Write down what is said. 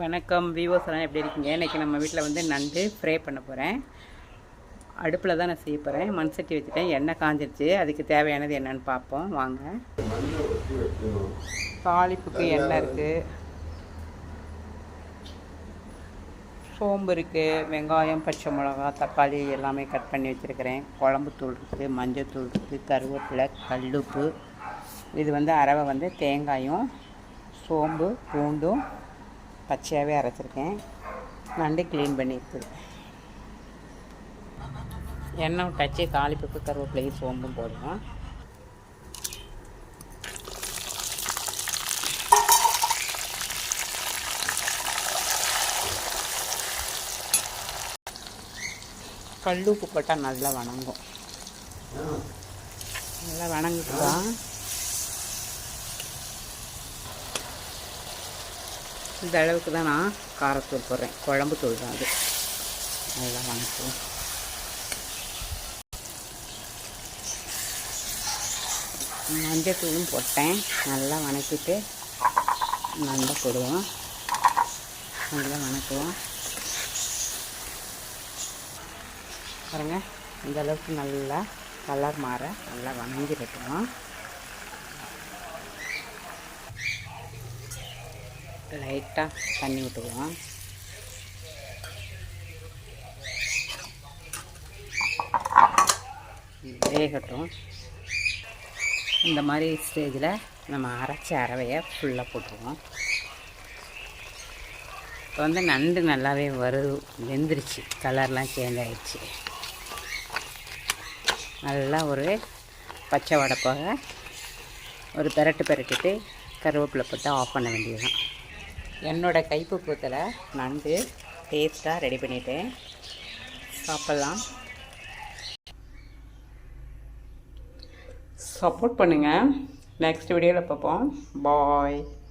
வணக்கம் விவோஸ் எல்லாம் எப்படி இருக்கீங்க? இன்றைக்கி நம்ம வீட்டில் வந்து நண்டு ஃப்ரை பண்ண போகிறேன் அடுப்பில் தான் நான் செய்ய போகிறேன் மண் சட்டி வச்சுட்டேன். எண்ணெய் காஞ்சிருச்சு. அதுக்கு தேவையானது என்னென்னு பார்ப்போம். வாங்க. தாளிப்புக்கு எண்ணெய் இருக்குது சோம்பு இருக்குது வெங்காயம் பச்சை மிளகா தக்காளி எல்லாமே கட் பண்ணி வச்சுருக்கிறேன். குழம்பு தூள் இருக்குது மஞ்சள் தூள் இருக்குது கருவேப்பிலை கல்லுப்பு. இது வந்து அரவை வந்து தேங்காயும் சோம்பு பூண்டும் பச்சையாகவே அரைச்சிருக்கேன். நண்டு க்ளீன் பண்ணியிருக்குது எண்ணெய் விட்டாச்சு தாளிப்புக்கு கருவேப்பிலையும் சோம்பும் போடுவோம் கல்லுப்பு போட்டால் நல்லா வணங்கும். நல்லா வணங்கிட்டுதா இந்த அளவுக்கு தான் நான் காரத்தூள் போடுறேன். குழம்பு தூள் தான் அது. நல்லா வணக்குவோம் மஞ்சத்தூளும் போட்டேன். நல்லா வணக்கிட்டு நல்லா போடுவோம். நல்லா வணக்குவோம். பாருங்கள் இந்தளவுக்கு நல்லா கலர் மாற நல்லா வணங்கி வணங்கிடட்டும் லைட்டாக தண்ணி விட்டுக்குவோம் வேகட்டும். இந்த மாதிரி ஸ்டேஜில் நம்ம அரைச்ச அரவையை ஃபுல்லாக போட்டுருவோம் இப்போ வந்து நண்டு நல்லாவே வருது வெந்துருச்சு. கலர்லாம் சேஞ்ச் ஆகிடுச்சு நல்லா ஒரு பச்சை வடை போக ஒரு பெரட்டு பெரட்டிட்டு கருவேப்பிலை போட்டு ஆஃப் பண்ண வேண்டியதுதான். என்னோடய கைப்பக்குவத்தில் நண்டு டேஸ்ட்டாக ரெடி பண்ணிட்டேன். சாப்பிட்லாம். சப்போர்ட் பண்ணுங்கள் நெக்ஸ்ட் வீடியோவில் பார்ப்போம். பாய்